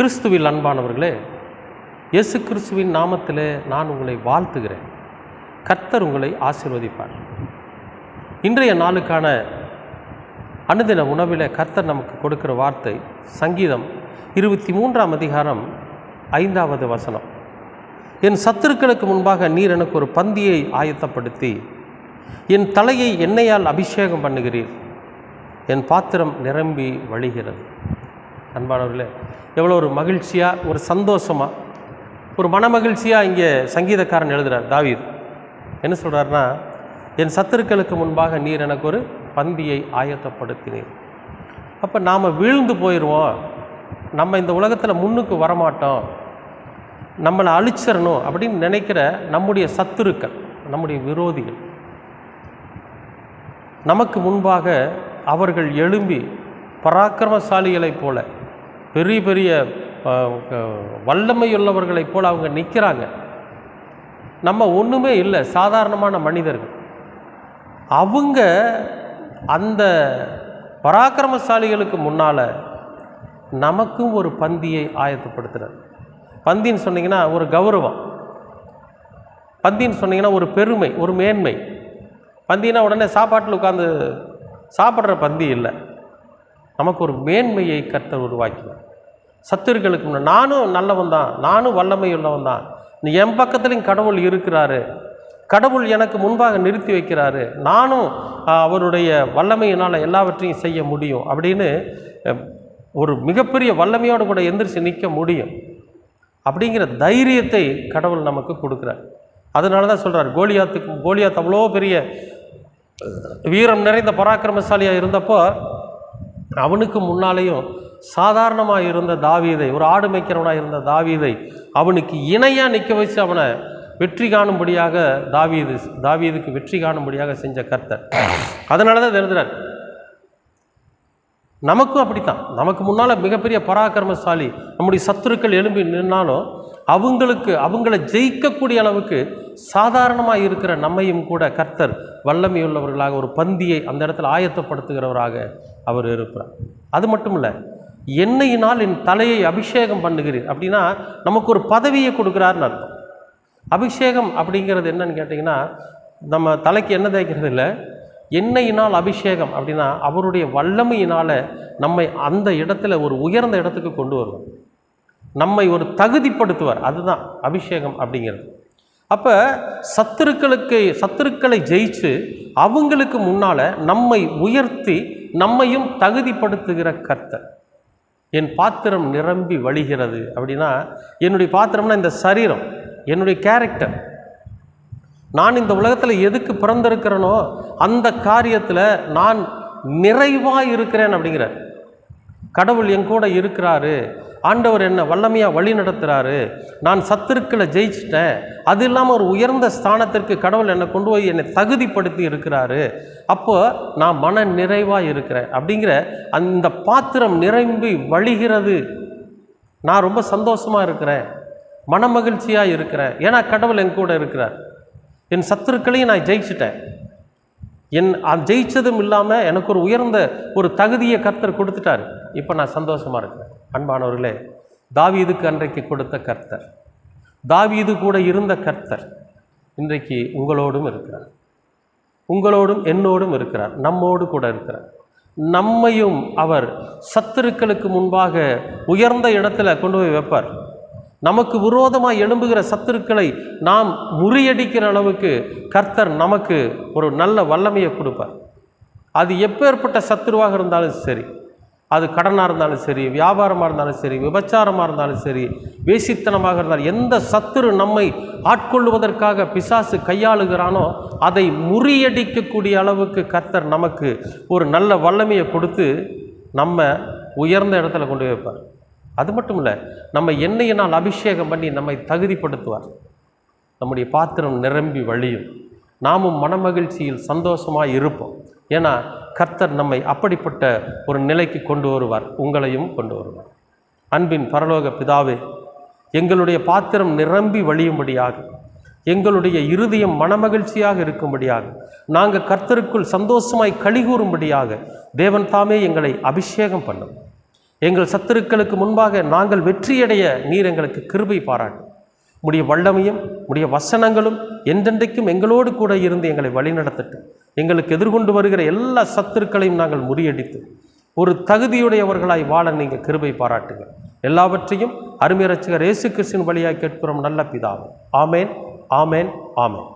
கிறிஸ்துவில் அன்பானவர்களே இயேசு கிறிஸ்துவின் நாமத்திலே நான் உங்களை வாழ்த்துகிறேன். கர்த்தர் உங்களை ஆசிர்வதிப்பார். இன்றைய நாளுக்கான அனுதின உணவில் கர்த்தர் நமக்கு கொடுக்கிற வார்த்தை சங்கீதம் இருபத்தி மூன்றாம் அதிகாரம் ஐந்தாவது வசனம். என் சத்துருக்களுக்கு முன்பாக நீர் எனக்கு ஒரு பந்தியை ஆயத்தப்படுத்தி என் தலையை எண்ணெயால் அபிஷேகம் பண்ணுகிறீர். என் பாத்திரம் நிரம்பி வழிகிறது. அன்பானவர்களே எவ்வளோ ஒரு மகிழ்ச்சியாக ஒரு சந்தோஷமாக ஒரு மனமகிழ்ச்சியாக இங்கே சங்கீதக்காரன் எழுதுகிறார் தாவீது. என்ன சொல்கிறாருன்னா என் சத்துருக்களுக்கு முன்பாக நீர் எனக்கு ஒரு பந்தியை ஆயத்தப்படுத்தினீர். அப்போ நாம் வீழ்ந்து போயிடுவோம் நம்ம இந்த உலகத்தில் முன்னுக்கு வரமாட்டோம். நம்மளை அழிச்சிடணும் அப்படின்னு நினைக்கிற நம்முடைய சத்துருக்கள் நம்முடைய விரோதிகள். நமக்கு முன்பாக அவர்கள் எழும்பி பராக்கிரமசாலிகளைப் போல பெரிய பெரிய வல்லமையுள்ளவர்களைப் போல் அவங்க நிற்கிறாங்க நம்ம ஒன்றுமே இல்லை சாதாரணமான மனிதர்கள். அவங்க அந்த பராக்கிரமசாலிகளுக்கு முன்னால் நமக்கும் ஒரு பந்தியை ஆயத்தப்படுத்துகிறார் பந்தின்னு சொன்னீங்கன்னா ஒரு கௌரவம். பந்தின்னு சொன்னீங்கன்னா ஒரு பெருமை ஒரு மேன்மை. பந்தினா உடனே சாப்பாட்டில் உட்காந்து சாப்பிட்ற பந்தி இல்லை. நமக்கு ஒரு மேன்மையை கர்த்தர் உருவாக்கினார். சத்துருக்களுக்கு முன்ன நானும் நல்லவன் தான் நானும் வல்லமை உள்ளவன் தான். நீ என் பக்கத்துலையும் கடவுள் இருக்கிறாரு. கடவுள் எனக்கு முன்பாக நிறுத்தி வைக்கிறாரு. நானும் அவருடைய வல்லமையினால் எல்லாவற்றையும் செய்ய முடியும் அப்படின்னு ஒரு மிகப்பெரிய வல்லமையோடு கூட எந்திரிச்சு நிற்க முடியும். அப்படிங்கிற தைரியத்தை கடவுள் நமக்கு கொடுக்குறார். அதனால தான் சொல்கிறார் கோலியாத்துக்கு கோலியாத் அவ்வளோ பெரிய வீரம் நிறைந்த பராக்கிரமசாலியாக இருந்தப்போ அவனுக்கு முன்னாலேயும் சாதாரணமாக இருந்த தாவீதை ஒரு ஆடு மேய்க்கிறவனாக இருந்த தாவீதை அவனுக்கு இணையாக நிற்க வச்சு அவனை வெற்றி காணும்படியாக தாவீது தாவீதுக்கு வெற்றி காணும்படியாக செஞ்ச கர்த்தர். அதனால தான் எழுதுறார் நமக்கும் அப்படித்தான். நமக்கு முன்னால் மிகப்பெரிய பராக்கிரமசாலி நம்முடைய சத்துருக்கள் எழும்பி நின்னாலும் அவங்களுக்கு அவங்கள ஜெயிக்கக்கூடிய அளவுக்கு சாதாரணமாக இருக்கிற நம்மையும் கூட கர்த்தர் வல்லமையுள்ளவர்களாக ஒரு பந்தியை அந்த இடத்துல ஆயத்தப்படுத்துகிறவராக அவர் இருப்பார் அது மட்டும் இல்லை எண்ணெயினால் என் தலையை அபிஷேகம் பண்ணுகிறீர் அப்படின்னா நமக்கு ஒரு பதவியை கொடுக்குறாருன்னு அர்த்தம். அபிஷேகம் அப்படிங்கிறது என்னன்னு கேட்டிங்கன்னா நம்ம தலைக்கு என்ன தேய்க்கிறது இல்லை? எண்ணெயினால் அபிஷேகம் அப்படின்னா அவருடைய வல்லமையினால் நம்மை அந்த இடத்துல ஒரு உயர்ந்த இடத்துக்கு கொண்டு வருவோம். நம்மை ஒரு தகுதிப்படுத்துவார். அதுதான் அபிஷேகம் அப்படிங்கிறது. அப்போ சத்துருக்களுக்கு சத்துருக்களை ஜெயிச்சு அவங்களுக்கு முன்னால் நம்மை உயர்த்தி நம்மையும் தகுதிப்படுத்துகிற கர்த்தர். என் பாத்திரம் நிரம்பி வழிகிறது அப்படின்னா என்னுடைய பாத்திரம்னா இந்த சரீரம் என்னுடைய கேரக்டர் நான் இந்த உலகத்தில் எதுக்கு பிறந்திருக்கிறேனோ அந்த காரியத்தில் நான் நிறைவாக இருக்கிறேன் அப்படிங்கிறார். கடவுள் என் கூட இருக்கிறாரு ஆண்டவர் என்ன வல்லமையாக வழி நடத்துகிறாரு நான் சத்துருக்களை ஜெயிச்சிட்டேன். அது இல்லாமல் ஒரு உயர்ந்த ஸ்தானத்திற்கு கடவுள் என்னை கொண்டு போய் என்னை தகுதிப்படுத்தி இருக்கிறாரு. அப்போ நான் மன நிறைவாக இருக்கிறேன். அப்படிங்கிற அந்த பாத்திரம் நிரம்பி வழிகிறது. நான் ரொம்ப சந்தோஷமாக இருக்கிறேன். மனமகிழ்ச்சியாக இருக்கிறேன். ஏன்னா கடவுள் என் கூட இருக்கிறார். என் சத்துருக்களையும் நான் ஜெயிச்சிட்டேன். என் அது ஜெயிச்சதும் இல்லாமல் எனக்கு ஒரு உயர்ந்த ஒரு தகுதியை கர்த்தர் கொடுத்துட்டாரு. இப்போ நான் சந்தோஷமாக இருக்கிறேன். அன்பானவர்களே தாவீதுக்கு அன்றைக்கு கொடுத்த கர்த்தர். தாவீது கூட இருந்த கர்த்தர் இன்றைக்கு உங்களோடும் இருக்கிறார். உங்களோடும் என்னோடும் இருக்கிறார். நம்மோடு கூட இருக்கிறார். நம்மையும் அவர் சத்துருக்களுக்கு முன்பாக உயர்ந்த இடத்துல கொண்டு போய் வைப்பார். நமக்கு விரோதமாக எழும்புகிற சத்துருக்களை நாம் முறியடிக்கிற அளவுக்கு கர்த்தர் நமக்கு ஒரு நல்ல வல்லமையை கொடுப்பார். அது எப்பேற்பட்ட சத்துருவாக இருந்தாலும் சரி அது கடனாக இருந்தாலும் சரி வியாபாரமாக இருந்தாலும் சரி விபச்சாரமாக இருந்தாலும் சரி வேசித்தனமாக இருந்தாலும் எந்த சத்துரு நம்மை ஆட்கொள்வதற்காக பிசாசு கையாளுகிறானோ அதை முறியடிக்கக்கூடிய அளவுக்கு கர்த்தர் நமக்கு ஒரு நல்ல வல்லமையை கொடுத்து நம்ம உயர்ந்த இடத்துல கொண்டு வைப்பார். அது மட்டும் இல்லை நம்ம எண்ணெயினால் அபிஷேகம் பண்ணி நம்மை தகுதிப்படுத்துவார். நம்முடைய பாத்திரம் நிரம்பி வழியும். நாமும் மனமகிழ்ச்சியில் சந்தோஷமாக இருப்போம். ஏன்னா கர்த்தர் நம்மை அப்படிப்பட்ட ஒரு நிலைக்கு கொண்டு வருவார் உங்களையும் கொண்டு வருவார். அன்பின் பரலோக பிதாவே எங்களுடைய பாத்திரம் நிரம்பி வழியும்படியாக எங்களுடைய இருதயம் மனமகிழ்ச்சியாக இருக்கும்படியாக நாங்கள் கர்த்தருக்குள் சந்தோஷமாய் கழிகூறும்படியாக தேவன் தாமே எங்களை அபிஷேகம் பண்ணும். எங்கள் சத்துருக்களுக்கு முன்பாக நாங்கள் வெற்றியடைய நீர் எங்களுக்கு கிருபை பாராட்டும் உடைய வல்லமையும் உடைய வசனங்களும் என்றென்றைக்கும் எங்களோடு கூட இருந்து எங்களை வழிநடத்தட்டும். எங்களுக்கு எதிர்கொண்டு வருகிற எல்லா சத்துருக்களையும் நாங்கள் முறியடித்து ஒரு தகுதியுடையவர்களாய் வாழ நீங்கள் கிருபை பாராட்டுங்கள். எல்லாவற்றையும் அருமை ரட்சகர் இயேசு கிறிஸ்தின் வழியாக கேட்கிறோம் நல்ல பிதாவும் ஆமேன் ஆமேன் ஆமேன்.